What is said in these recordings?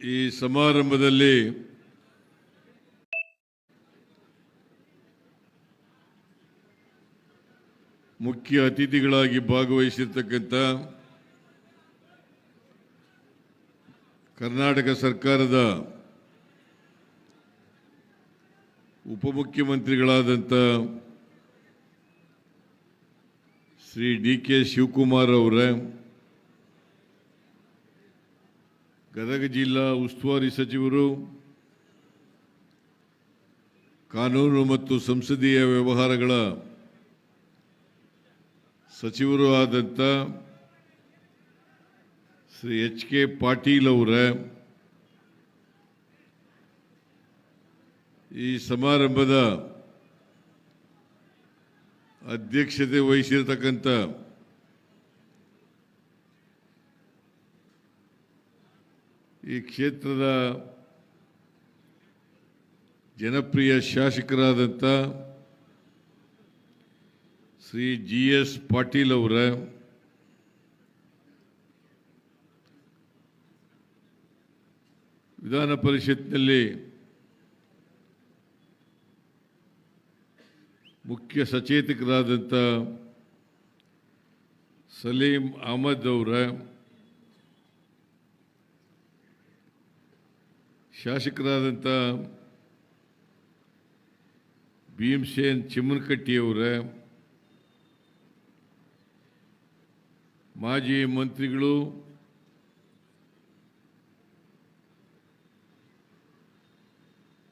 ಈ ಸಮಾರಂಭದಲ್ಲಿ ಮುಖ್ಯ ಅತಿಥಿಗಳಾಗಿ ಭಾಗವಹಿಸಿರ್ತಕ್ಕಂಥ ಕರ್ನಾಟಕ ಸರ್ಕಾರದ ಉಪಮುಖ್ಯಮಂತ್ರಿಗಳಾದಂಥ ಶ್ರೀ ಡಿ ಕೆ ಶಿವಕುಮಾರ್ ಅವರೇ ಗದಗ ಜಿಲ್ಲಾ ಉಸ್ತುವಾರಿ ಸಚಿವರು, ಕಾನೂನು ಮತ್ತು ಸಂಸದೀಯ ವ್ಯವಹಾರಗಳ ಸಚಿವರು ಆದಂಥ ಶ್ರೀ ಎಚ್ ಕೆ ಪಾಟೀಲ್ ಅವರ, ಈ ಸಮಾರಂಭದ ಅಧ್ಯಕ್ಷತೆ ವಹಿಸಿರ್ತಕ್ಕಂಥ ಈ ಕ್ಷೇತ್ರದ ಜನಪ್ರಿಯ ಶಾಸಕರಾದಂಥ ಶ್ರೀ ಜಿ ಎಸ್ ಪಾಟೀಲ್ ಅವರ, ವಿಧಾನ ಪರಿಷತ್ನಲ್ಲಿ ಮುಖ್ಯ ಸಚೇತಕರಾದಂಥ ಸಲೀಂ ಅಹಮದ್ ಅವರ ಶಾಸಕರಾದಂಥ ಭೀಮಸೇನ್ ಚಿಮ್ಮನಕಟ್ಟಿಯವರ ಮಾಜಿ ಮಂತ್ರಿಗಳು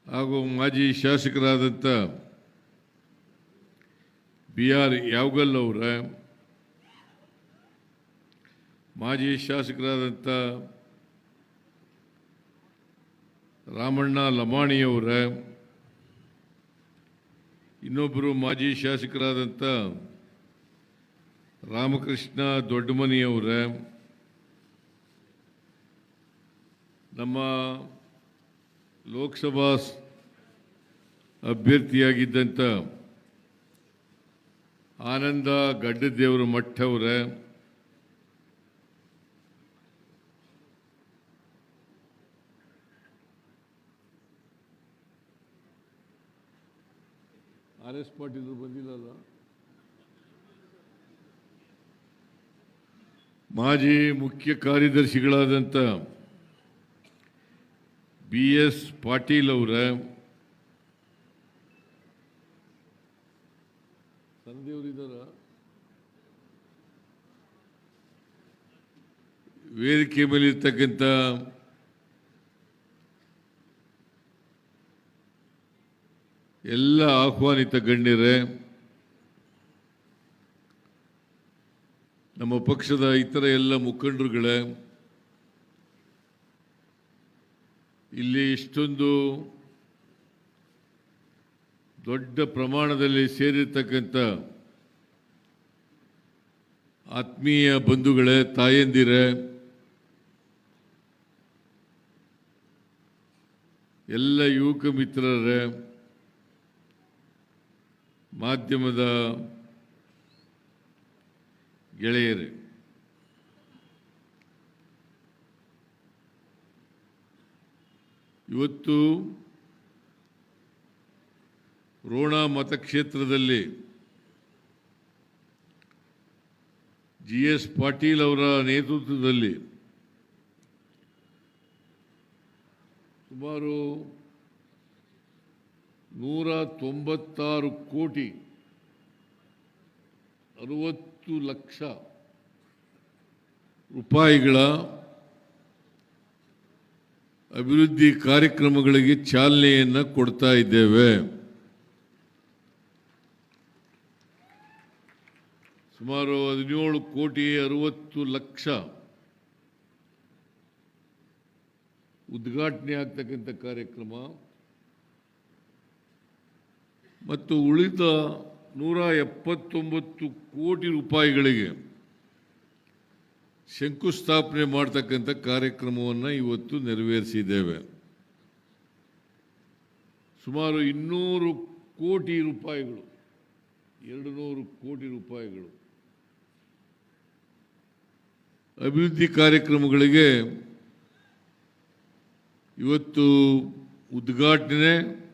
ಹಾಗೂ ಮಾಜಿ ಶಾಸಕರಾದಂಥ ಬಿ ಆರ್ ಯಾವಗಲ್ ಅವರ ಮಾಜಿ ಶಾಸಕರಾದಂಥ ರಾಮಣ್ಣ ಲಮಾಣಿಯವರ ಇನ್ನೊಬ್ಬರು ಮಾಜಿ ಶಾಸಕರಾದಂಥ ರಾಮಕೃಷ್ಣ ದೊಡ್ಡಮನಿಯವರ ನಮ್ಮ ಲೋಕಸಭಾ ಅಭ್ಯರ್ಥಿಯಾಗಿದ್ದಂಥ ಆನಂದ ಗಡ್ಡದೇವರ ಮಠ ಆರ್ ಎಸ್ ಪಾಟೀಲ್ ಬಂದಿಲ್ಲಲ್ಲ? ಮಾಜಿ ಮುಖ್ಯ ಕಾರ್ಯದರ್ಶಿಗಳಾದಂಥ ಬಿ ಎಸ್ ಪಾಟೀಲ್ ಅವರ ಸಂದೇವರಿದ್ದಾರ ವೇದಿಕೆ ಮೇಲೆ ಎಲ್ಲ ಆಹ್ವಾನಿತ ಗಣ್ಯರೇ, ನಮ್ಮ ಪಕ್ಷದ ಇತರ ಎಲ್ಲ ಮುಖಂಡರುಗಳೇ, ಇಲ್ಲಿ ಇಷ್ಟೊಂದು ದೊಡ್ಡ ಪ್ರಮಾಣದಲ್ಲಿ ಸೇರಿರ್ತಕ್ಕಂಥ ಆತ್ಮೀಯ ಬಂಧುಗಳೇ, ತಾಯಂದಿರೇ, ಎಲ್ಲ ಯುವಕ ಮಿತ್ರರೇ ಮಾಧ್ಯಮದ ಗೆಳೆಯರೇ ಇವತ್ತು ರೋಣ ಮತಕ್ಷೇತ್ರದಲ್ಲಿ ಜಿ ಎಸ್ ಪಾಟೀಲ್ ಅವರ ನೇತೃತ್ವದಲ್ಲಿ ಸುಮಾರು ನೂರ ತೊಂಬತ್ತಾರು ಕೋಟಿ ಅರವತ್ತು ಲಕ್ಷ ರೂಪಾಯಿಗಳ ಅಭಿವೃದ್ಧಿ ಕಾರ್ಯಕ್ರಮಗಳಿಗೆ ಚಾಲನೆಯನ್ನು ಕೊಡ್ತಾ ಇದ್ದೇವೆ. ಸುಮಾರು ಹದಿನೇಳು ಕೋಟಿ ಅರವತ್ತು ಲಕ್ಷ ಉದ್ಘಾಟನೆ ಆಗ್ತಕ್ಕಂಥ ಕಾರ್ಯಕ್ರಮ. ಮತ್ತು ಉಳಿದ ನೂರ ಎಪ್ಪತ್ತೊಂಬತ್ತು ಕೋಟಿ ರೂಪಾಯಿಗಳಿಗೆ ಶಂಕುಸ್ಥಾಪನೆ ಮಾಡ್ತಕ್ಕಂಥ ಕಾರ್ಯಕ್ರಮವನ್ನು ಇವತ್ತು ನೆರವೇರಿಸಿದ್ದೇವೆ. ಸುಮಾರು ಇನ್ನೂರು ಕೋಟಿ ರೂಪಾಯಿಗಳು ಎರಡು ನೂರು ಕೋಟಿ ರೂಪಾಯಿಗಳು ಅಭಿವೃದ್ಧಿ ಕಾರ್ಯಕ್ರಮಗಳಿಗೆ ಇವತ್ತು ಉದ್ಘಾಟನೆ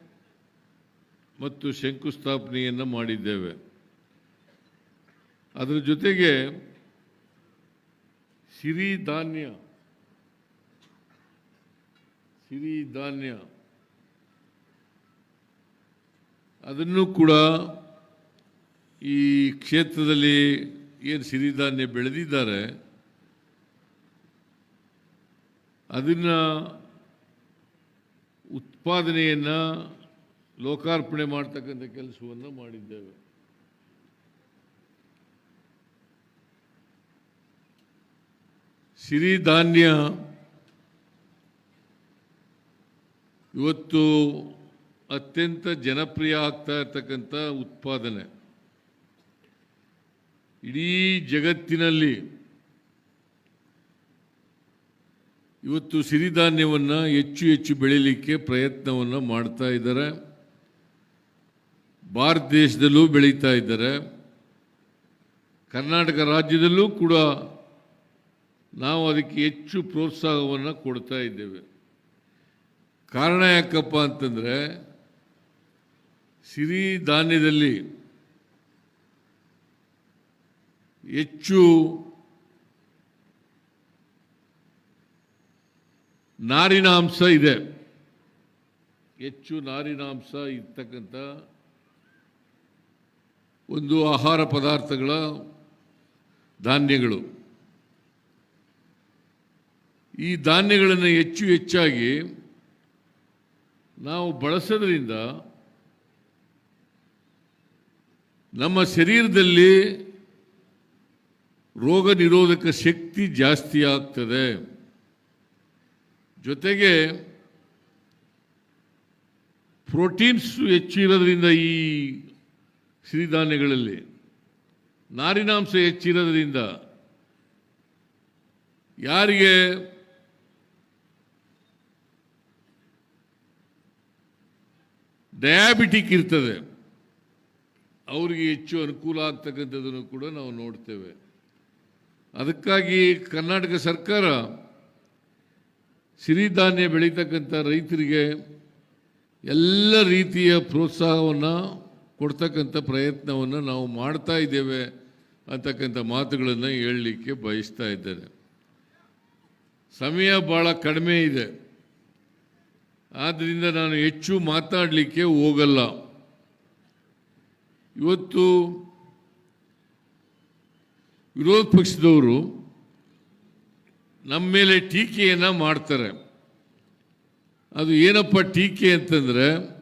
ಮತ್ತು ಶಂಕುಸ್ಥಾಪನೆಯನ್ನು ಮಾಡಿದ್ದೇವೆ. ಅದರ ಜೊತೆಗೆ ಸಿರಿಧಾನ್ಯ ಸಿರಿಧಾನ್ಯ ಅದನ್ನು ಕೂಡ ಈ ಕ್ಷೇತ್ರದಲ್ಲಿ ಏನು ಸಿರಿಧಾನ್ಯ ಬೆಳೆದಿದ್ದಾರೆ, ಅದನ್ನು ಉತ್ಪಾದನೆಯನ್ನು ಲೋಕಾರ್ಪಣೆ ಮಾಡ್ತಕ್ಕಂಥ ಕೆಲಸವನ್ನು ಮಾಡಿದ್ದೇವೆ. ಸಿರಿಧಾನ್ಯ ಇವತ್ತು ಅತ್ಯಂತ ಜನಪ್ರಿಯ ಆಗ್ತಾ ಇರ್ತಕ್ಕಂಥ ಉತ್ಪಾದನೆ. ಇಡೀ ಜಗತ್ತಿನಲ್ಲಿ ಇವತ್ತು ಸಿರಿಧಾನ್ಯವನ್ನು ಹೆಚ್ಚು ಹೆಚ್ಚು ಬೆಳೀಲಿಕ್ಕೆ ಪ್ರಯತ್ನವನ್ನು ಮಾಡ್ತಾ ಇದ್ದಾರೆ. ಭಾರತ ದೇಶದಲ್ಲೂ ಬೆಳೀತಾ ಇದ್ದಾರೆ. ಕರ್ನಾಟಕ ರಾಜ್ಯದಲ್ಲೂ ಕೂಡ ನಾವು ಅದಕ್ಕೆ ಹೆಚ್ಚು ಪ್ರೋತ್ಸಾಹವನ್ನು ಕೊಡ್ತಾ ಇದ್ದೇವೆ. ಕಾರಣ ಯಾಕಪ್ಪ ಅಂತಂದರೆ ಸಿರಿಧಾನ್ಯದಲ್ಲಿ ಹೆಚ್ಚು ನಾರಿನಾಂಶ ಇದೆ. ಹೆಚ್ಚು ನಾರಿನಾಂಶ ಇರ್ತಕ್ಕಂಥ ಒಂದು ಆಹಾರ ಪದಾರ್ಥಗಳ ಧಾನ್ಯಗಳು. ಈ ಧಾನ್ಯಗಳನ್ನು ಹೆಚ್ಚು ಹೆಚ್ಚಾಗಿ ನಾವು ಬಳಸೋದ್ರಿಂದ ನಮ್ಮ ಶರೀರದಲ್ಲಿ ರೋಗ ನಿರೋಧಕ ಶಕ್ತಿ ಜಾಸ್ತಿ ಆಗ್ತದೆ. ಜೊತೆಗೆ ಪ್ರೋಟೀನ್ಸ್ ಹೆಚ್ಚು ಇರೋದ್ರಿಂದ ಈ ಸಿರಿಧಾನ್ಯಗಳಲ್ಲಿ ನಾರಿನಾಂಶ ಹೆಚ್ಚಿರೋದ್ರಿಂದ ಯಾರಿಗೆ ಡಯಾಬಿಟಿಕ್ ಇರ್ತದೆ, ಅವರಿಗೆ ಹೆಚ್ಚು ಅನುಕೂಲ ಆಗ್ತಕ್ಕಂಥದ್ದನ್ನು ಕೂಡ ನಾವು ನೋಡ್ತೇವೆ. ಅದಕ್ಕಾಗಿ ಕರ್ನಾಟಕ ಸರ್ಕಾರ ಸಿರಿಧಾನ್ಯ ಬೆಳೀತಕ್ಕಂಥ ರೈತರಿಗೆ ಎಲ್ಲ ರೀತಿಯ ಪ್ರೋತ್ಸಾಹವನ್ನು ಕೊಡ್ತಕ್ಕಂಥ ಪ್ರಯತ್ನವನ್ನು ನಾವು ಮಾಡ್ತಾ ಇದ್ದೇವೆ ಅಂತಕ್ಕಂಥ ಮಾತುಗಳನ್ನು ಹೇಳಲಿಕ್ಕೆ ಬಯಸ್ತಾ ಇದ್ದೇನೆ. ಸಮಯ ಭಾಳ ಕಡಿಮೆ ಇದೆ. ಆದ್ದರಿಂದ ನಾನು ಹೆಚ್ಚು ಮಾತಾಡಲಿಕ್ಕೆ ಹೋಗಲ್ಲ. ಇವತ್ತು ವಿರೋಧ ಪಕ್ಷದವರು ನಮ್ಮ ಮೇಲೆ ಟೀಕೆಯನ್ನು ಮಾಡ್ತಾರೆ. ಅದು ಏನಪ್ಪ ಟೀಕೆ ಅಂತಂದರೆ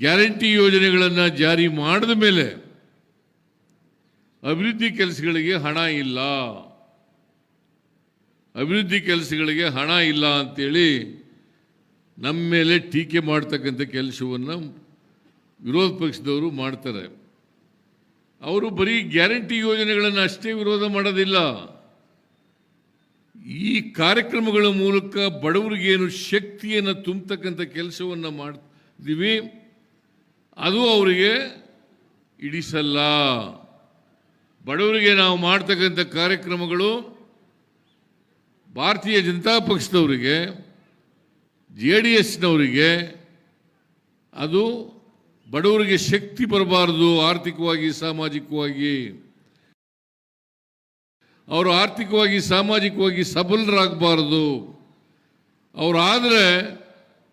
ಗ್ಯಾರಂಟಿ ಯೋಜನೆಗಳನ್ನು ಜಾರಿ ಮಾಡಿದ ಮೇಲೆ ಅಭಿವೃದ್ಧಿ ಕೆಲಸಗಳಿಗೆ ಹಣ ಇಲ್ಲ. ಅಭಿವೃದ್ಧಿ ಕೆಲಸಗಳಿಗೆ ಹಣ ಇಲ್ಲ ಅಂತೇಳಿ ನಮ್ಮ ಮೇಲೆ ಟೀಕೆ ಮಾಡ್ತಕ್ಕಂಥ ಕೆಲಸವನ್ನು ವಿರೋಧ ಪಕ್ಷದವರು ಮಾಡ್ತಾರೆ. ಅವರು ಬರೀ ಗ್ಯಾರಂಟಿ ಯೋಜನೆಗಳನ್ನು ಅಷ್ಟೇ ವಿರೋಧ ಮಾಡೋದಿಲ್ಲ. ಈ ಕಾರ್ಯಕ್ರಮಗಳ ಮೂಲಕ ಬಡವರಿಗೇನು ಶಕ್ತಿಯನ್ನು ತುಂಬತಕ್ಕಂಥ ಕೆಲಸವನ್ನು ಮಾಡ್ತೀವಿ. ಅದು ಅವರಿಗೆ ಇಡಿಸಲ್ಲ. ಬಡವರಿಗೆ ನಾವು ಮಾಡ್ತಕ್ಕಂಥ ಕಾರ್ಯಕ್ರಮಗಳು ಭಾರತೀಯ ಜನತಾ ಪಕ್ಷದವರಿಗೆ, ಜೆ ಡಿ ಎಸ್ನವರಿಗೆ, ಅದು ಬಡವರಿಗೆ ಶಕ್ತಿ ಬರಬಾರದು, ಆರ್ಥಿಕವಾಗಿ, ಸಾಮಾಜಿಕವಾಗಿ. ಅವರು ಆರ್ಥಿಕವಾಗಿ, ಸಾಮಾಜಿಕವಾಗಿ ಸಬಲರಾಗಬಾರದು. ಅವರಾದರೆ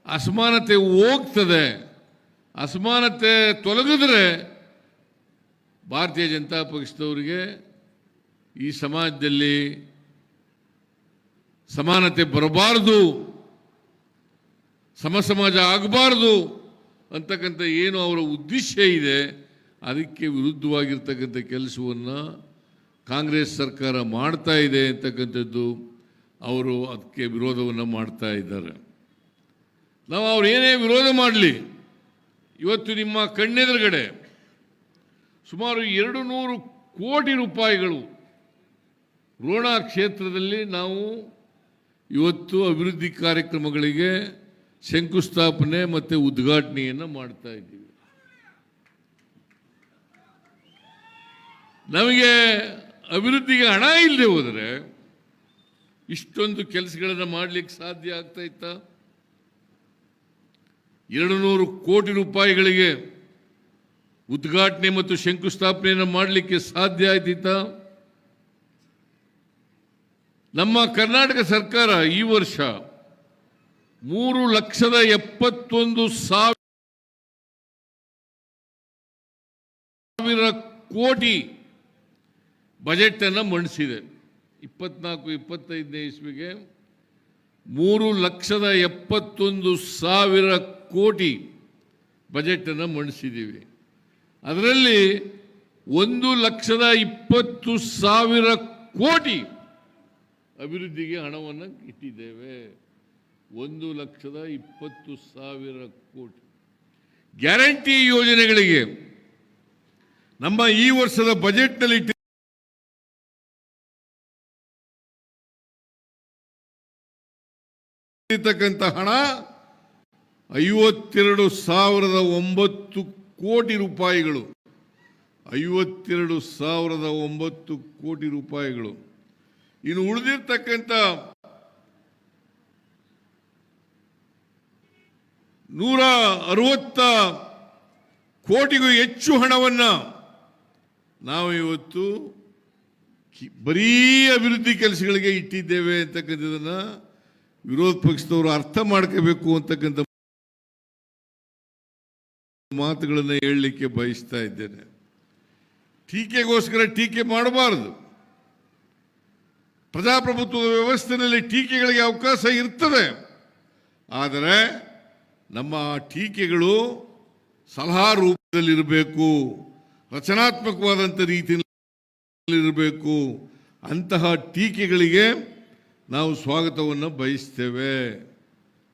ಅಸಮಾನತೆ ಹೋಗ್ತದೆ. ಅಸಮಾನತೆ ತೊಲಗಿದ್ರೆ ಭಾರತೀಯ ಜನತಾ ಪಕ್ಷದವರಿಗೆ ಈ ಸಮಾಜದಲ್ಲಿ ಸಮಾನತೆ ಬರಬಾರದು ಸಮ ಸಮಾಜ ಆಗಬಾರ್ದು ಅಂತಕ್ಕಂಥ ಏನು ಅವರ ಉದ್ದೇಶ ಇದೆ, ಅದಕ್ಕೆ ವಿರುದ್ಧವಾಗಿರ್ತಕ್ಕಂಥ ಕೆಲಸವನ್ನು ಕಾಂಗ್ರೆಸ್ ಸರ್ಕಾರ ಮಾಡ್ತಾ ಇದೆ ಅಂತಕ್ಕಂಥದ್ದು ಅವರು ಅದಕ್ಕೆ ವಿರೋಧವನ್ನು ಮಾಡ್ತಾ ಇದ್ದಾರೆ. ನಾವು ಅವ್ರು ಏನೇ ವಿರೋಧ ಮಾಡಲಿ ಇವತ್ತು ನಿಮ್ಮ ಕಣ್ಣೆದುರುಗಡೆ ಸುಮಾರು ಎರಡು ನೂರು ಕೋಟಿ ರೂಪಾಯಿಗಳು ರೋಣ ಕ್ಷೇತ್ರದಲ್ಲಿ ನಾವು ಇವತ್ತು ಅಭಿವೃದ್ಧಿ ಕಾರ್ಯಕ್ರಮಗಳಿಗೆ ಶಂಕುಸ್ಥಾಪನೆ ಮತ್ತು ಉದ್ಘಾಟನೆಯನ್ನು ಮಾಡ್ತಾ ಇದ್ದೀವಿ. ನಮಗೆ ಅಭಿವೃದ್ಧಿಗೆ ಹಣ ಇಲ್ಲದೆ ಹೋದರೆ ಇಷ್ಟೊಂದು ಕೆಲಸಗಳನ್ನು ಮಾಡಲಿಕ್ಕೆ ಸಾಧ್ಯ ಆಗ್ತಾ ಇತ್ತ? ಎರಡು ನೂರು ಕೋಟಿ ರೂಪಾಯಿಗಳಿಗೆ ಉದ್ಘಾಟನೆ ಮತ್ತು ಶಂಕುಸ್ಥಾಪನೆಯನ್ನು ಮಾಡಲಿಕ್ಕೆ ಸಾಧ್ಯ ಆಯ್ತಿತ್ತ ನಮ್ಮ ಕರ್ನಾಟಕ ಸರ್ಕಾರ ಈ ವರ್ಷ ಮೂರು ಲಕ್ಷದ ಎಪ್ಪತ್ತೊಂದು ಸಾವಿರ ಕೋಟಿ ಬಜೆಟ್ ಅನ್ನು ಮಂಡಿಸಿದೆ. ಇಪ್ಪತ್ನಾಲ್ಕು, ಇಪ್ಪತ್ತೈದನೇ ಇಸ್ವಿಗೆ ಮೂರು ಲಕ್ಷದ ಎಪ್ಪತ್ತೊಂದು ಸಾವಿರ ಕೋಟಿ ಬಜೆಟನ್ನು ಮಂಡಿಸಿದ್ದೀವಿ. ಅದರಲ್ಲಿ ಒಂದು ಲಕ್ಷದ ಇಪ್ಪತ್ತು ಸಾವಿರ ಕೋಟಿ ಅಭಿವೃದ್ಧಿಗೆ ಹಣವನ್ನು ಇಟ್ಟಿದ್ದೇವೆ. ಒಂದು ಲಕ್ಷದ ಇಪ್ಪತ್ತು ಸಾವಿರ ಕೋಟಿ. ಗ್ಯಾರಂಟಿ ಯೋಜನೆಗಳಿಗೆ ನಮ್ಮ ಈ ವರ್ಷದ ಬಜೆಟ್ನಲ್ಲಿ ಇಟ್ಟಿ ಇರ್ತಕ್ಕಂಥ ಹಣ ಐವತ್ತೆರಡು ಸಾವಿರದ ಒಂಬತ್ತು ಕೋಟಿ ರೂಪಾಯಿಗಳು. ಐವತ್ತೆರಡು ಸಾವಿರದ ಒಂಬತ್ತು ಕೋಟಿ ರೂಪಾಯಿಗಳು. ಇನ್ನು ಉಳಿದಿರ್ತಕ್ಕಂಥ ನೂರ ಅರವತ್ತ ಕೋಟಿಗೂ ಹೆಚ್ಚು ಹಣವನ್ನ ನಾವು ಇವತ್ತು ಬರೀ ಅಭಿವೃದ್ಧಿ ಕೆಲಸಗಳಿಗೆ ಇಟ್ಟಿದ್ದೇವೆ ಅಂತಕ್ಕಂಥದ್ದನ್ನ ವಿರೋಧ ಪಕ್ಷದವರು ಅರ್ಥ ಮಾಡ್ಕೋಬೇಕು ಅಂತಕ್ಕಂಥ ಮಾತುಗಳನ್ನು ಹೇಳಲಿಕ್ಕೆ ಬಯಸ್ತಾ ಇದ್ದೇನೆ. ಟೀಕೆಗೋಸ್ಕರ ಟೀಕೆ ಮಾಡಬಾರದು. ಪ್ರಜಾಪ್ರಭುತ್ವದ ವ್ಯವಸ್ಥೆಯಲ್ಲಿ ಟೀಕೆಗಳಿಗೆ ಅವಕಾಶ ಇರ್ತದೆ. ಆದರೆ ನಮ್ಮ ಟೀಕೆಗಳು ಸಲಹಾ ರೂಪದಲ್ಲಿರಬೇಕು, ರಚನಾತ್ಮಕವಾದಂಥ ರೀತಿಯಲ್ಲಿ ಇರಬೇಕು ಅಂತಹ ಟೀಕೆಗಳಿಗೆ ನಾವು ಸ್ವಾಗತವನ್ನು ಬಯಸ್ತೇವೆ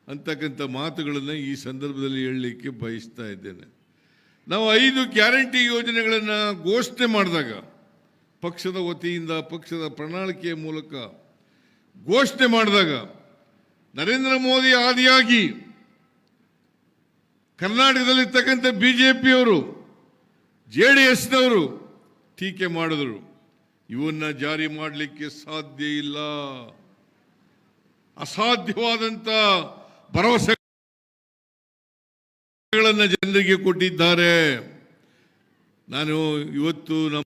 ಅಂತಕ್ಕಂಥ ಮಾತುಗಳನ್ನು ಈ ಸಂದರ್ಭದಲ್ಲಿ ಹೇಳಲಿಕ್ಕೆ ಬಯಸ್ತಾ ಇದ್ದೇನೆ. ನಾವು ಐದು ಗ್ಯಾರಂಟಿ ಯೋಜನೆಗಳನ್ನು ಘೋಷಣೆ ಮಾಡಿದಾಗ, ಪಕ್ಷದ ವತಿಯಿಂದ, ಪಕ್ಷದ ಪ್ರಣಾಳಿಕೆಯ ಮೂಲಕ ಘೋಷಣೆ ಮಾಡಿದಾಗ, ನರೇಂದ್ರ ಮೋದಿ ಆದಿಯಾಗಿ ಕರ್ನಾಟಕದಲ್ಲಿರ್ತಕ್ಕಂಥ ಬಿ ಜೆ ಪಿಯವರು ಜೆ ಡಿ ಎಸ್ನವರು ಟೀಕೆ ಮಾಡಿದರು. ಇವನ್ನ ಜಾರಿ ಮಾಡಲಿಕ್ಕೆ ಸಾಧ್ಯ ಇಲ್ಲ. ಅಸಾಧ್ಯವಾದಂಥ ಭರವಸೆಗಳನ್ನು ಜನರಿಗೆ ಕೊಟ್ಟಿದ್ದಾರೆ. ನಾನು ಇವತ್ತು ನಮ್ಮ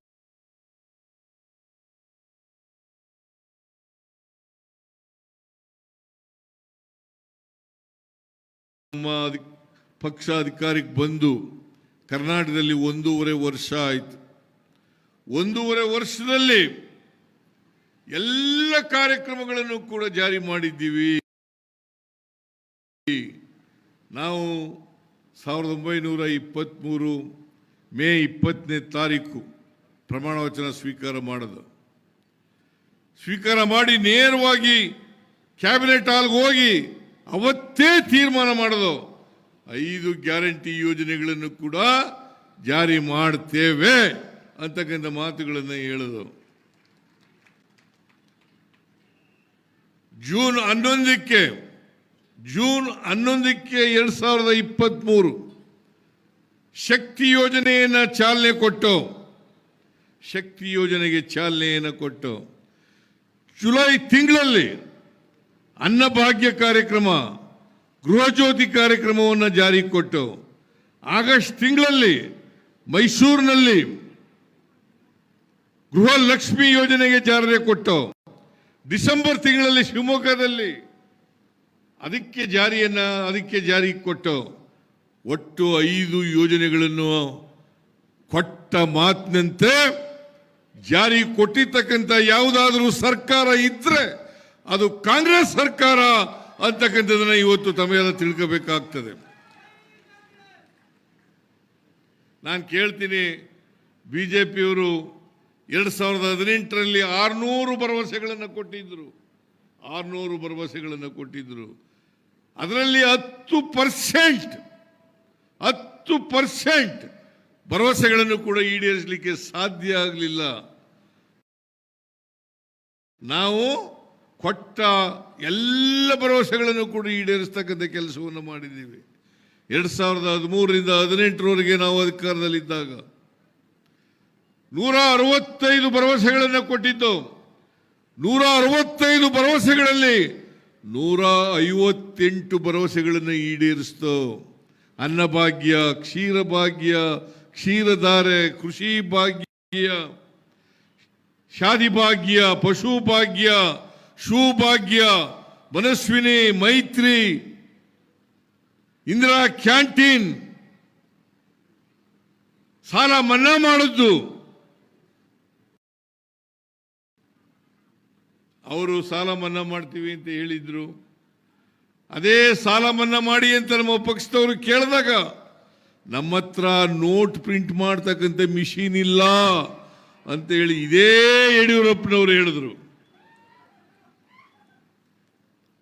ನಮ್ಮ ಪಕ್ಷ ಅಧಿಕಾರಕ್ಕೆ ಬಂದು ಕರ್ನಾಟಕದಲ್ಲಿ ಒಂದೂವರೆ ವರ್ಷ ಆಯಿತು. ಒಂದೂವರೆ ವರ್ಷದಲ್ಲಿ ಎಲ್ಲ ಕಾರ್ಯಕ್ರಮಗಳನ್ನು ಕೂಡ ಜಾರಿ ಮಾಡಿದ್ದೀವಿ. ನಾವು ಸಾವಿರದ ಒಂಬೈನೂರ ಇಪ್ಪತ್ತ್ಮೂರು ಮೇ ಇಪ್ಪತ್ತನೇ ತಾರೀಕು ಪ್ರಮಾಣ ವಚನ ಸ್ವೀಕಾರ ಮಾಡೋದು. ಸ್ವೀಕಾರ ಮಾಡಿ ನೇರವಾಗಿ ಕ್ಯಾಬಿನೆಟ್ ಹಾಲ್ಗೆ ಹೋಗಿ ಅವತ್ತೇ ತೀರ್ಮಾನ ಮಾಡೋದು. ಐದು ಗ್ಯಾರಂಟಿ ಯೋಜನೆಗಳನ್ನು ಕೂಡ ಜಾರಿ ಮಾಡ್ತೇವೆ ಅಂತಕ್ಕಂಥ ಮಾತುಗಳನ್ನು ಹೇಳೋದು. ಜೂನ್ ಹನ್ನೊಂದಕ್ಕೆ ಜೂನ್ ಹನ್ನೊಂದಕ್ಕೆ ಎರಡು ಸಾವಿರದ ಇಪ್ಪತ್ತ್ಮೂರು ಶಕ್ತಿ ಯೋಜನೆಯನ್ನು ಚಾಲನೆ ಕೊಟ್ಟು, ಶಕ್ತಿ ಯೋಜನೆಗೆ ಚಾಲನೆಯನ್ನು ಕೊಟ್ಟು ಜುಲೈ ತಿಂಗಳಲ್ಲಿ ಅನ್ನಭಾಗ್ಯ ಕಾರ್ಯಕ್ರಮ ಗೃಹಜ್ಯೋತಿ ಕಾರ್ಯಕ್ರಮವನ್ನು ಜಾರಿಗೆ ಕೊಟ್ಟು, ಆಗಸ್ಟ್ ತಿಂಗಳಲ್ಲಿ ಮೈಸೂರಿನಲ್ಲಿ ಗೃಹಲಕ್ಷ್ಮಿ ಯೋಜನೆಗೆ ಚಾಲನೆ ಕೊಟ್ಟು ಡಿಸೆಂಬರ್ ತಿಂಗಳಲ್ಲಿ ಶಿವಮೊಗ್ಗದಲ್ಲಿ ಅದಕ್ಕೆ ಜಾರಿಯನ್ನು, ಅದಕ್ಕೆ ಜಾರಿ ಕೊಟ್ಟು ಒಟ್ಟು ಐದು ಯೋಜನೆಗಳನ್ನು ಕೊಟ್ಟ ಮಾತಿನಂತೆ ಜಾರಿ ಕೊಟ್ಟಿರ್ತಕ್ಕಂಥ ಯಾವುದಾದ್ರೂ ಸರ್ಕಾರ ಇದ್ರೆ ಅದು ಕಾಂಗ್ರೆಸ್ ಸರ್ಕಾರ ಅಂತಕ್ಕಂಥದ್ದನ್ನ ಇವತ್ತು ತಮ್ಮೆಲ್ಲ ತಿಳ್ಕೋಬೇಕಾಗ್ತದೆ. ನಾನು ಕೇಳ್ತೀನಿ ಬಿ ಜೆ ಪಿಯವರು ಎರಡು ಸಾವಿರದ ಹದಿನೆಂಟರಲ್ಲಿ ಆರುನೂರು ಭರವಸೆಗಳನ್ನು ಕೊಟ್ಟಿದ್ದರು. ಆರುನೂರು ಭರವಸೆಗಳನ್ನು ಕೊಟ್ಟಿದ್ದರು. ಅದರಲ್ಲಿ ಹತ್ತು ಪರ್ಸೆಂಟ್ ಹತ್ತು ಪರ್ಸೆಂಟ್ ಭರವಸೆಗಳನ್ನು ಕೂಡ ಈಡೇರಿಸಲಿಕ್ಕೆ ಸಾಧ್ಯ ಆಗಲಿಲ್ಲ. ನಾವು ಕೊಟ್ಟ ಎಲ್ಲ ಭರವಸೆಗಳನ್ನು ಕೂಡ ಈಡೇರಿಸ್ತಕ್ಕಂಥ ಕೆಲಸವನ್ನು ಮಾಡಿದ್ದೀವಿ. ಎರಡು ಸಾವಿರದ ಹದಿಮೂರರಿಂದ ಹದಿನೆಂಟರವರೆಗೆ ನಾವು ಅಧಿಕಾರದಲ್ಲಿದ್ದಾಗ ನೂರ ಅರವತ್ತೈದು ಭರವಸೆಗಳನ್ನು ಕೊಟ್ಟಿದ್ದು. ನೂರ ಅರವತ್ತೈದು ಭರವಸೆಗಳಲ್ಲಿ ನೂರ ಐವತ್ತೆಂಟು ಭರವಸೆಗಳನ್ನು ಈಡೇರಿಸ್ತು. ಅನ್ನಭಾಗ್ಯ, ಕ್ಷೀರಭಾಗ್ಯ, ಕ್ಷೀರಧಾರೆ ಕೃಷಿ ಭಾಗ್ಯ ಶಾದಿ ಭಾಗ್ಯ ಪಶು ಮನಸ್ವಿನಿ, ಮೈತ್ರಿ, ಇಂದಿರಾ ಕ್ಯಾಂಟೀನ್, ಸಾಲ ಮನ್ನಾ ಮಾಡಿದ್ದು. ಅವರು ಸಾಲ ಮನ್ನಾ ಮಾಡ್ತೀವಿ ಅಂತ ಹೇಳಿದ್ರು. ಅದೇ ಸಾಲ ಮನ್ನಾ ಮಾಡಿ ಅಂತ ನಮ್ಮ ಪಕ್ಷದವರು ಕೇಳಿದಾಗ, ನಮ್ಮ ಹತ್ರ ನೋಟ್ ಪ್ರಿಂಟ್ ಮಾಡ್ತಕ್ಕಂಥ ಮಿಷಿನ್ ಇಲ್ಲ ಅಂತ ಹೇಳಿ ಇದೇ ಯಡಿಯೂರಪ್ಪನವರು ಹೇಳಿದ್ರು.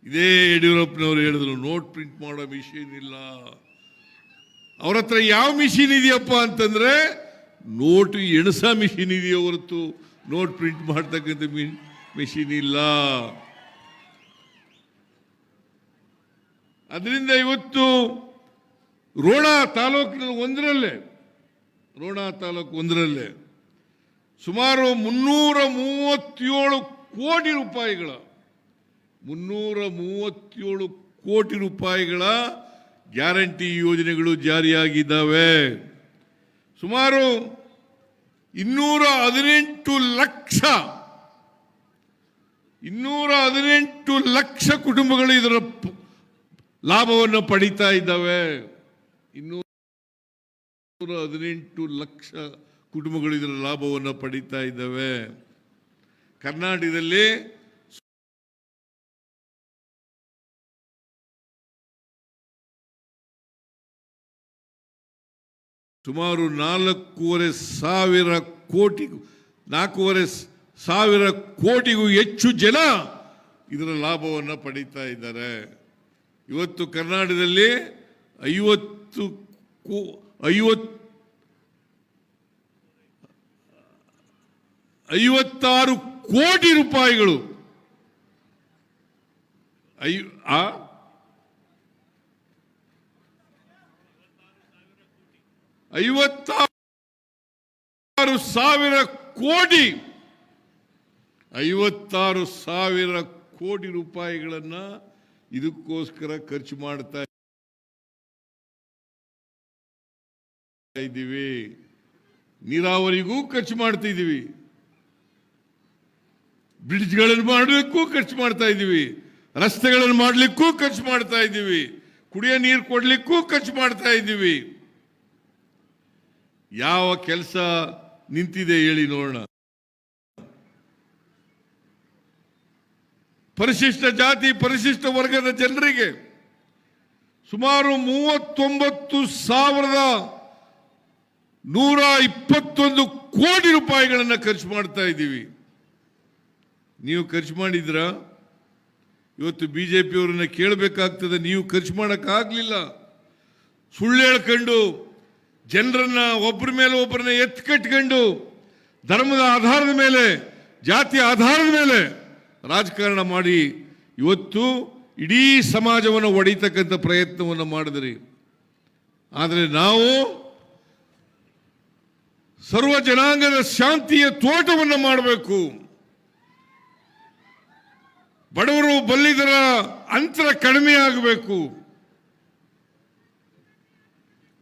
ಇದೇ ಯಡಿಯೂರಪ್ಪನವರು ಹೇಳಿದ್ರು, ನೋಟ್ ಪ್ರಿಂಟ್ ಮಾಡೋ ಮಿಷಿನ್ ಇಲ್ಲ. ಅವ್ರ ಹತ್ರ ಯಾವ ಮಿಷಿನ್ ಇದೆಯಪ್ಪ ಅಂತಂದ್ರೆ, ನೋಟು ಎಣಸ ಮಿಷಿನ್ ಇದೆಯೋ ಹೊರತು ನೋಟ್ ಪ್ರಿಂಟ್ ಮಾಡ್ತಕ್ಕಂಥ ಮಿಷಿನ್ ಇಲ್ಲ ಅದರಿಂದ ಇವತ್ತು ರೋಣ ತಾಲೂಕಿನ ಒಂದರಲ್ಲೇ, ರೋಣ ತಾಲೂಕು ಒಂದರಲ್ಲೇ ಸುಮಾರು ಮುನ್ನೂರ ಮೂವತ್ತೇಳು ಕೋಟಿ ರೂಪಾಯಿಗಳ, ಮುನ್ನೂರ ಮೂವತ್ತೇಳು ಕೋಟಿ ರೂಪಾಯಿಗಳ ಗ್ಯಾರಂಟಿ ಯೋಜನೆಗಳು ಜಾರಿಯಾಗಿದ್ದಾವೆ. ಸುಮಾರು ಇನ್ನೂರ ಹದಿನೆಂಟು ಲಕ್ಷ ಇನ್ನೂರ ಹದಿನೆಂಟು ಲಕ್ಷ ಕುಟುಂಬಗಳು ಇದರ ಲಾಭವನ್ನು ಪಡಿತಾ ಇದ್ದಾವೆ. ಇನ್ನೂರ ಹದಿನೆಂಟು ಲಕ್ಷ ಕುಟುಂಬಗಳು ಇದರ ಲಾಭವನ್ನು ಪಡಿತಾ ಇದ್ದಾವೆ. ಕರ್ನಾಟಕದಲ್ಲಿ ಸುಮಾರು ನಾಲ್ಕೂವರೆ ಸಾವಿರ ಕೋಟಿ, ನಾಲ್ಕೂವರೆ ಸಾವಿರ ಕೋಟಿಗೂ ಹೆಚ್ಚು ಜನ ಇದರ ಲಾಭವನ್ನು ಪಡೀತಾ ಇದ್ದಾರೆ. ಇವತ್ತು ಕರ್ನಾಟಕದಲ್ಲಿ ಐವತ್ತು ಕೋ- ಐವತ್, ಐವತ್ತಾರು ಕೋಟಿ ರೂಪಾಯಿಗಳು. ಆ? ಐವತ್ತಾರು ಸಾವಿರ ಕೋಟಿ. ಐವತ್ತಾರು ಸಾವಿರ ಕೋಟಿ ರೂಪಾಯಿಗಳನ್ನು ಇದಕ್ಕೋಸ್ಕರ ಖರ್ಚು ಮಾಡ್ತಾ ಇದ್ದೀವಿ. ನೀರಾವರಿಗೂ ಖರ್ಚು ಮಾಡ್ತಾ ಇದ್ದೀವಿ. ಬ್ರಿಡ್ಜ್ಗಳನ್ನು ಮಾಡಲಿಕ್ಕೂ ಖರ್ಚು ಮಾಡ್ತಾ ಇದ್ದೀವಿ. ರಸ್ತೆಗಳನ್ನು ಮಾಡಲಿಕ್ಕೂ ಖರ್ಚು ಮಾಡ್ತಾ ಇದ್ದೀವಿ. ಕುಡಿಯೋ ನೀರು ಕೊಡಲಿಕ್ಕೂ ಖರ್ಚು ಮಾಡ್ತಾ ಇದ್ದೀವಿ. ಯಾವ ಕೆಲಸ ನಿಂತಿದೆ ಹೇಳಿ ನೋಡೋಣ. ಪರಿಶಿಷ್ಟ ಜಾತಿ, ಪರಿಶಿಷ್ಟ ವರ್ಗದ ಜನರಿಗೆ ಸುಮಾರು ಮೂವತ್ತೊಂಬತ್ತು ಸಾವಿರದ ನೂರ ಇಪ್ಪತ್ತೊಂದು ಕೋಟಿ ರೂಪಾಯಿಗಳನ್ನು ಖರ್ಚು ಮಾಡ್ತಾ ಇದ್ದೀವಿ. ನೀವು ಖರ್ಚು ಮಾಡಿದ್ರ? ಇವತ್ತು ಬಿ ಜೆ ಪಿಯವರನ್ನ ಕೇಳಬೇಕಾಗ್ತದೆ, ನೀವು ಖರ್ಚು ಮಾಡೋಕ್ಕಾಗಲಿಲ್ಲ. ಸುಳ್ಳು ಹೇಳ್ಕೊಂಡು ಜನರನ್ನ ಒಬ್ಬರ ಮೇಲೆ ಒಬ್ಬರನ್ನ ಎತ್ತು ಕಟ್ಕೊಂಡು ಧರ್ಮದ ಆಧಾರದ ಮೇಲೆ, ಜಾತಿ ಆಧಾರದ ಮೇಲೆ ರಾಜಕಾರಣ ಮಾಡಿ ಇವತ್ತು ಇಡೀ ಸಮಾಜವನ್ನು ಒಡೆಯತಕ್ಕಂಥ ಪ್ರಯತ್ನವನ್ನು ಮಾಡಿದ್ರಿ. ಆದರೆ ನಾವು ಸರ್ವ ಜನಾಂಗದ ಶಾಂತಿಯ ತೋಟವನ್ನು ಮಾಡಬೇಕು. ಬಡವರು ಬಲ್ಲಿದರ ಅಂತರ ಕಡಿಮೆ ಆಗಬೇಕು.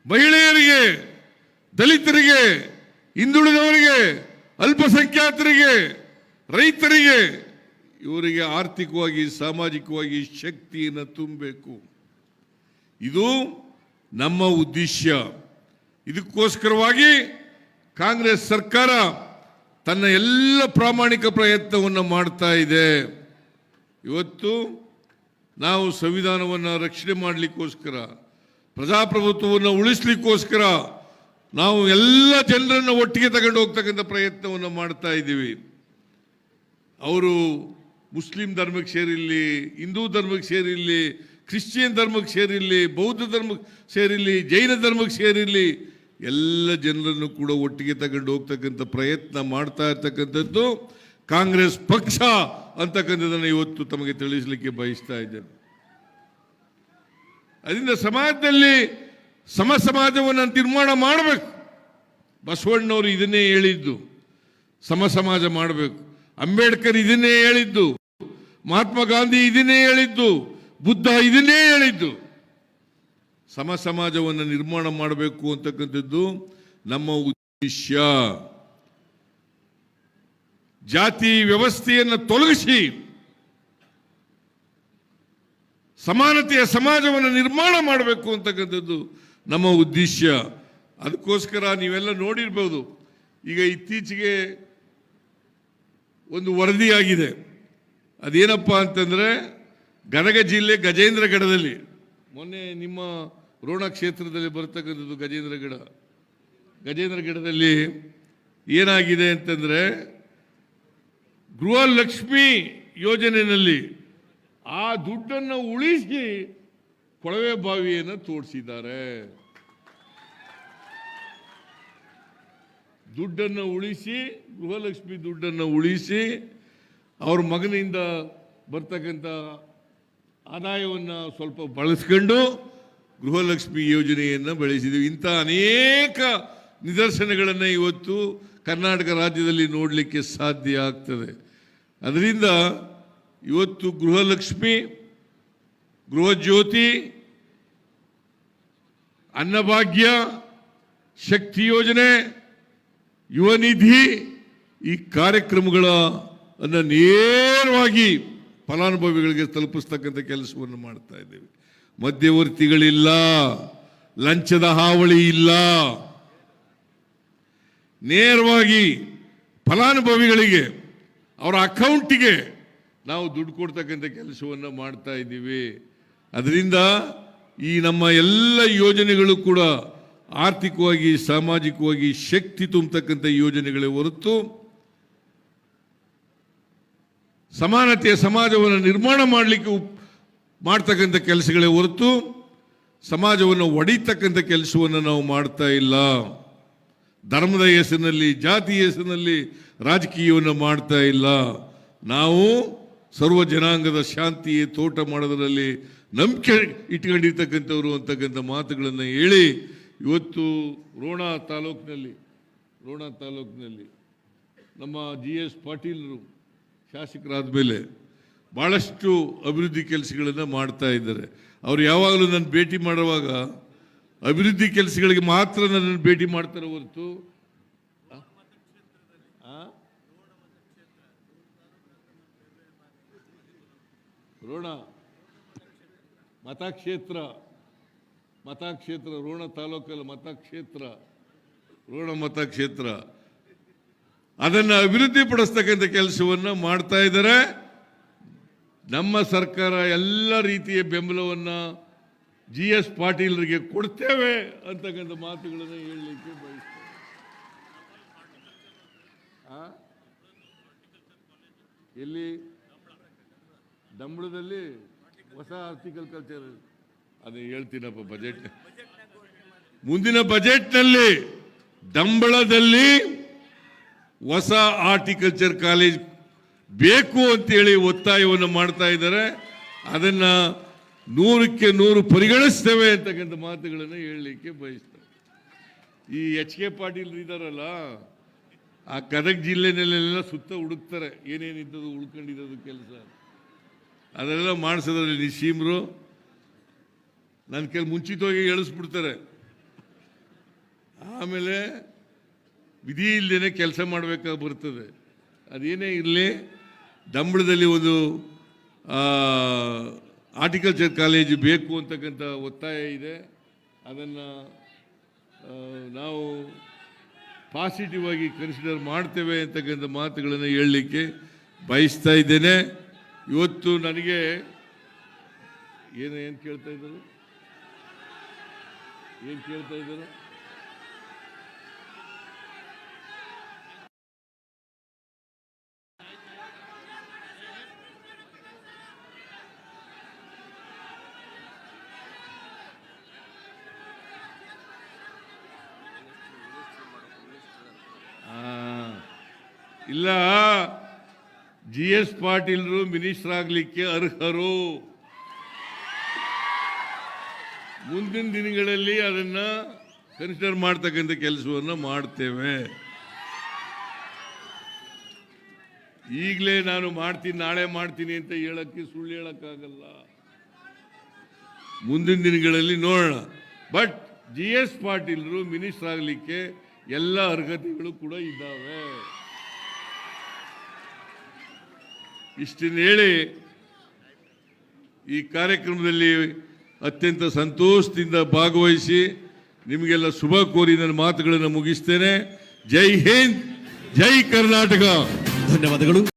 ಮಹಿಳೆಯರಿಗೆ, ದಲಿತರಿಗೆ, ಹಿಂದುಳಿದವರಿಗೆ, ಅಲ್ಪಸಂಖ್ಯಾತರಿಗೆ, ರೈತರಿಗೆ ಇವರಿಗೆ ಆರ್ಥಿಕವಾಗಿ, ಸಾಮಾಜಿಕವಾಗಿ ಶಕ್ತಿಯನ್ನು ತುಂಬಬೇಕು. ಇದು ನಮ್ಮ ಉದ್ದೇಶ. ಇದಕ್ಕೋಸ್ಕರವಾಗಿ ಕಾಂಗ್ರೆಸ್ ಸರ್ಕಾರ ತನ್ನ ಎಲ್ಲ ಪ್ರಾಮಾಣಿಕ ಪ್ರಯತ್ನವನ್ನು ಮಾಡ್ತಾ ಇದೆ. ಇವತ್ತು ನಾವು ಸಂವಿಧಾನವನ್ನು ರಕ್ಷಣೆ ಮಾಡಲಿಕ್ಕೋಸ್ಕರ, ಪ್ರಜಾಪ್ರಭುತ್ವವನ್ನು ಉಳಿಸ್ಲಿಕ್ಕೋಸ್ಕರ ನಾವು ಎಲ್ಲ ಜನರನ್ನು ಒಟ್ಟಿಗೆ ತಗೊಂಡು ಹೋಗ್ತಕ್ಕಂಥ ಪ್ರಯತ್ನವನ್ನು ಮಾಡ್ತಾ ಇದ್ದೀವಿ. ಅವರು ಮುಸ್ಲಿಂ ಧರ್ಮಕ್ಕೆ ಸೇರಿರಲಿ, ಹಿಂದೂ ಧರ್ಮಕ್ಕೆ ಸೇರಿರಲಿ, ಕ್ರಿಶ್ಚಿಯನ್ ಧರ್ಮಕ್ಕೆ ಸೇರಿರಲಿ, ಬೌದ್ಧ ಧರ್ಮಕ್ಕೆ ಸೇರಿರಲಿ, ಜೈನ ಧರ್ಮಕ್ಕೆ ಸೇರಿರಲಿ, ಎಲ್ಲ ಜನರನ್ನು ಕೂಡ ಒಟ್ಟಿಗೆ ತಗೊಂಡು ಹೋಗ್ತಕ್ಕಂಥ ಪ್ರಯತ್ನ ಮಾಡ್ತಾ ಇರ್ತಕ್ಕಂಥದ್ದು ಕಾಂಗ್ರೆಸ್ ಪಕ್ಷ ಅಂತಕ್ಕಂಥದ್ದನ್ನು ಇವತ್ತು ತಮಗೆ ತಿಳಿಸಲಿಕ್ಕೆ ಬಯಸ್ತಾ ಇದ್ದೇನೆ. ಅದರಿಂದ ಸಮಾಜದಲ್ಲಿ ಸಮ ಸಮಾಜವನ್ನು ನಿರ್ಮಾಣ ಮಾಡಬೇಕು. ಬಸವಣ್ಣವರು ಇದನ್ನೇ ಹೇಳಿದ್ದು. ಸಮ ಸಮಾಜ ಮಾಡಬೇಕು. ಅಂಬೇಡ್ಕರ್ ಇದನ್ನೇ ಹೇಳಿದ್ದು. ಮಹಾತ್ಮ ಗಾಂಧಿ ಇದನ್ನೇ ಹೇಳಿದ್ದು, ಬುದ್ಧ ಇದನ್ನೇ ಹೇಳಿದ್ದು. ಸಮ ಸಮಾಜವನ್ನು ನಿರ್ಮಾಣ ಮಾಡಬೇಕು ಅಂತಕ್ಕಂಥದ್ದು ನಮ್ಮ ಉದ್ದೇಶ. ಜಾತಿ ವ್ಯವಸ್ಥೆಯನ್ನು ತೊಲಗಿಸಿ, ಸಮಾನತೆಯ ಸಮಾಜವನ್ನು ನಿರ್ಮಾಣ ಮಾಡಬೇಕು ಅಂತಕ್ಕಂಥದ್ದು ನಮ್ಮ ಉದ್ದೇಶ. ಅದಕ್ಕೋಸ್ಕರ ನೀವೆಲ್ಲ ನೋಡಿರ್ಬೋದು, ಈಗ ಇತ್ತೀಚೆಗೆ ಒಂದು ವರದಿಯಾಗಿದೆ. ಅದೇನಪ್ಪ ಅಂತಂದರೆ ಗದಗ ಜಿಲ್ಲೆ ಗಜೇಂದ್ರಗಡದಲ್ಲಿ, ಮೊನ್ನೆ ನಿಮ್ಮ ರೋಣ ಕ್ಷೇತ್ರದಲ್ಲಿ ಬರ್ತಕ್ಕಂಥದ್ದು ಗಜೇಂದ್ರಗಢ ಗಜೇಂದ್ರಗಢದಲ್ಲಿ ಏನಾಗಿದೆ ಅಂತಂದರೆ ಗೃಹಲಕ್ಷ್ಮಿ ಯೋಜನೆಯಲ್ಲಿ ಆ ದುಡ್ಡನ್ನು ಉಳಿಸಿ ಕೊಳವೆ ಬಾವಿಯನ್ನು ತೋರಿಸಿದ್ದಾರೆ ದುಡ್ಡನ್ನು ಉಳಿಸಿ, ಗೃಹಲಕ್ಷ್ಮಿ ದುಡ್ಡನ್ನು ಉಳಿಸಿ ಅವ್ರ ಮಗನಿಂದ ಬರ್ತಕ್ಕಂಥ ಆದಾಯವನ್ನು ಸ್ವಲ್ಪ ಬಳಸ್ಕೊಂಡು ಗೃಹಲಕ್ಷ್ಮಿ ಯೋಜನೆಯನ್ನು ಬೆಳೆಸಿದ್ದೀವಿ ಇಂಥ ಅನೇಕ ನಿದರ್ಶನಗಳನ್ನು ಇವತ್ತು ಕರ್ನಾಟಕ ರಾಜ್ಯದಲ್ಲಿ ನೋಡಲಿಕ್ಕೆ ಸಾಧ್ಯ ಆಗ್ತದೆ. ಅದರಿಂದ ಇವತ್ತು ಗೃಹಲಕ್ಷ್ಮಿ, ಗೃಹಜ್ಯೋತಿ, ಅನ್ನಭಾಗ್ಯ, ಶಕ್ತಿ ಯೋಜನೆ, ಯುವ ನಿಧಿ ಈ ಕಾರ್ಯಕ್ರಮಗಳ ಅನ್ನ ನೇರವಾಗಿ ಫಲಾನುಭವಿಗಳಿಗೆ ತಲುಪಿಸ್ತಕ್ಕಂಥ ಕೆಲಸವನ್ನು ಮಾಡ್ತಾ ಇದ್ದೇವೆ. ಮಧ್ಯವರ್ತಿಗಳಿಲ್ಲ, ಲಂಚದ ಹಾವಳಿ ಇಲ್ಲ. ನೇರವಾಗಿ ಫಲಾನುಭವಿಗಳಿಗೆ, ಅವರ ಅಕೌಂಟಿಗೆ ನಾವು ದುಡ್ಡು ಕೊಡ್ತಕ್ಕಂಥ ಕೆಲಸವನ್ನು ಮಾಡ್ತಾ ಇದ್ದೀವಿ. ಅದರಿಂದ ಈ ನಮ್ಮ ಎಲ್ಲ ಯೋಜನೆಗಳು ಕೂಡ ಆರ್ಥಿಕವಾಗಿ, ಸಾಮಾಜಿಕವಾಗಿ ಶಕ್ತಿ ತುಂಬತಕ್ಕಂಥ ಯೋಜನೆಗಳೇ ಹೊರತು ಸಮಾನತೆಯ ಸಮಾಜವನ್ನು ನಿರ್ಮಾಣ ಮಾಡಲಿಕ್ಕೆ ಮಾಡ್ತಕ್ಕಂಥ ಕೆಲಸಗಳೇ ಹೊರತು ಸಮಾಜವನ್ನು ಒಡಿತಕ್ಕಂಥ ಕೆಲಸವನ್ನು ನಾವು ಮಾಡ್ತಾ ಇಲ್ಲ. ಧರ್ಮದ ಹೆಸರಿನಲ್ಲಿ, ಜಾತಿ ಹೆಸರಿನಲ್ಲಿ ರಾಜಕೀಯವನ್ನು ಮಾಡ್ತಾ ಇಲ್ಲ. ನಾವು ಸರ್ವ ಜನಾಂಗದ ಶಾಂತಿ ತೋಟ ಮಾಡೋದರಲ್ಲಿ ನಂಬಿಕೆ ಇಟ್ಕೊಂಡಿರ್ತಕ್ಕಂಥವ್ರು ಅಂತಕ್ಕಂಥ ಮಾತುಗಳನ್ನು ಹೇಳಿ ಇವತ್ತು ರೋಣ ತಾಲೂಕಿನಲ್ಲಿ ರೋಣ ತಾಲೂಕಿನಲ್ಲಿ ನಮ್ಮ ಜಿ ಎಸ್ ಪಾಟೀಲರು ಶಾಸಕರಾದ ಮೇಲೆ ಭಾಳಷ್ಟು ಅಭಿವೃದ್ಧಿ ಕೆಲಸಗಳನ್ನು ಮಾಡ್ತಾ ಇದ್ದಾರೆ. ಅವ್ರು ಯಾವಾಗಲೂ ನನ್ನ ಭೇಟಿ ಮಾಡುವಾಗ ಅಭಿವೃದ್ಧಿ ಕೆಲಸಗಳಿಗೆ ಮಾತ್ರ ನನ್ನನ್ನು ಭೇಟಿ ಮಾಡ್ತಾರೆ ಹೊರತು? ರೋಣ, ಮತಕ್ಷೇತ್ರ ಮತಕ್ಷೇತ್ರ, ರೋಣ ತಾಲೂಕಲ್ಲಿ ಮತಕ್ಷೇತ್ರ, ರೋಣ ಮತಕ್ಷೇತ್ರ. ಅದನ್ನು ಅಭಿವೃದ್ಧಿ ಪಡಿಸ್ತಕ್ಕಂಥ ಕೆಲಸವನ್ನು ಮಾಡ್ತಾ ಇದ್ದಾರೆ. ನಮ್ಮ ಸರ್ಕಾರ ಎಲ್ಲ ರೀತಿಯ ಬೆಂಬಲವನ್ನು ಜಿ ಎಸ್ ಪಾಟೀಲರಿಗೆ ಕೊಡ್ತೇವೆ ಅಂತಕ್ಕಂಥ ಮಾತುಗಳನ್ನು ಹೇಳಲಿಕ್ಕೆ ಬಯಸ್ತೇವೆ? ಎಲ್ಲಿ? ಡಂಬಳದಲ್ಲಿ ಹೊಸ ಆರ್ಟಿಕಲ್ ಕಲ್ಚರ್ ಅದು ಹೇಳ್ತೀನಪ್ಪ ಬಜೆಟ್. ಮುಂದಿನ ಬಜೆಟ್ನಲ್ಲಿ ಡಂಬಳದಲ್ಲಿ ಹೊಸ ಆರ್ಟಿಕಲ್ಚರ್ ಕಾಲೇಜ್ ಬೇಕು ಅಂತೇಳಿ ಒತ್ತಾಯವನ್ನು ಮಾಡ್ತಾ ಇದ್ದಾರೆ. ಅದನ್ನ ನೂರಕ್ಕೆ ನೂರು ಪರಿಗಣಿಸ್ತೇವೆ ಅಂತಕ್ಕಂಥ ಮಾತುಗಳನ್ನು ಹೇಳಲಿಕ್ಕೆ ಬಯಸ್ತಾರೆ ಈ ಎಚ್ ಕೆ ಪಾಟೀಲ್ ಇದ್ದಾರಲ್ಲ ಆ ಗದಗ ಜಿಲ್ಲೆನಲ್ಲೆಲ್ಲ ಸುತ್ತ ಹುಡುಕ್ತಾರೆ. ಏನೇನಿದ್ದದು ಉಳ್ಕೊಂಡಿರೋದು ಕೆಲಸ. ಅದೆಲ್ಲ ಮಾಡಿಸೋದ್ರಲ್ಲಿ ನಿಶೀಮ್ರು ನನ್ನ ಕೆಲ ಮುಂಚಿತವಾಗಿ ಎಳಿಸ್ಬಿಡ್ತಾರೆ. ಆಮೇಲೆ ವಿಧಿ ಇಲ್ಲದೇ ಕೆಲಸ ಮಾಡಬೇಕಾಗಿ ಬರ್ತದೆ. ಅದೇನೇ ಇರಲಿ, ದಂಬಳದಲ್ಲಿ ಒಂದು ಆರ್ಟಿಕಲ್ಚರ್ ಕಾಲೇಜು ಬೇಕು ಅಂತಕ್ಕಂಥ ಒತ್ತಾಯ ಇದೆ. ಅದನ್ನು ನಾವು ಪಾಸಿಟಿವ್ ಆಗಿ ಕನ್ಸಿಡರ್ ಮಾಡ್ತೇವೆ ಅಂತಕ್ಕಂಥ ಮಾತುಗಳನ್ನು ಹೇಳಲಿಕ್ಕೆ ಬಯಸ್ತಾ ಇದ್ದೇನೆ. ಇವತ್ತು ನನಗೆ, ಏನು ಏನು ಕೇಳ್ತಾ ಇದ್ದಾರೆ? ಏನು ಕೇಳ್ತಾ ಇದ್ದಾರೆ? ಇಲ್ಲ. ಜಿ ಎಸ್ ಪಾಟೀಲ್ರು ಮಿನಿಸ್ಟರ್ ಆಗಲಿಕ್ಕೆ ಅರ್ಹರು. ಮುಂದಿನ ದಿನಗಳಲ್ಲಿ ಅದನ್ನ ಕನ್ಸಿಡರ್ ಮಾಡ್ತಕ್ಕಂಥ ಕೆಲಸವನ್ನು ಮಾಡ್ತೇವೆ. ಈಗಲೇ ನಾನು ಮಾಡ್ತೀನಿ, ನಾಳೆ ಮಾಡ್ತೀನಿ ಅಂತ ಹೇಳಕ್ಕೆ ಸುಳ್ಳು ಹೇಳಕ್ಕಾಗಲ್ಲ. ಮುಂದಿನ ದಿನಗಳಲ್ಲಿ ನೋಡೋಣ. ಬಟ್ ಜಿ ಎಸ್ ಪಾಟೀಲ್ರು ಮಿನಿಸ್ಟರ್ ಆಗಲಿಕ್ಕೆ ಎಲ್ಲ ಅರ್ಹತೆಗಳು ಕೂಡ ಇದ್ದಾವೆ. ಇಷ್ಟನ್ನು ಹೇಳಿ ಈ ಕಾರ್ಯಕ್ರಮದಲ್ಲಿ ಅತ್ಯಂತ ಸಂತೋಷದಿಂದ ಭಾಗವಹಿಸಿ ನಿಮಗೆಲ್ಲ ಶುಭ ಕೋರಿ ನನ್ನ ಮಾತುಗಳನ್ನು ಮುಗಿಸ್ತೇನೆ. ಜೈ ಹಿಂದ್, ಜೈ ಕರ್ನಾಟಕ. ಧನ್ಯವಾದಗಳು.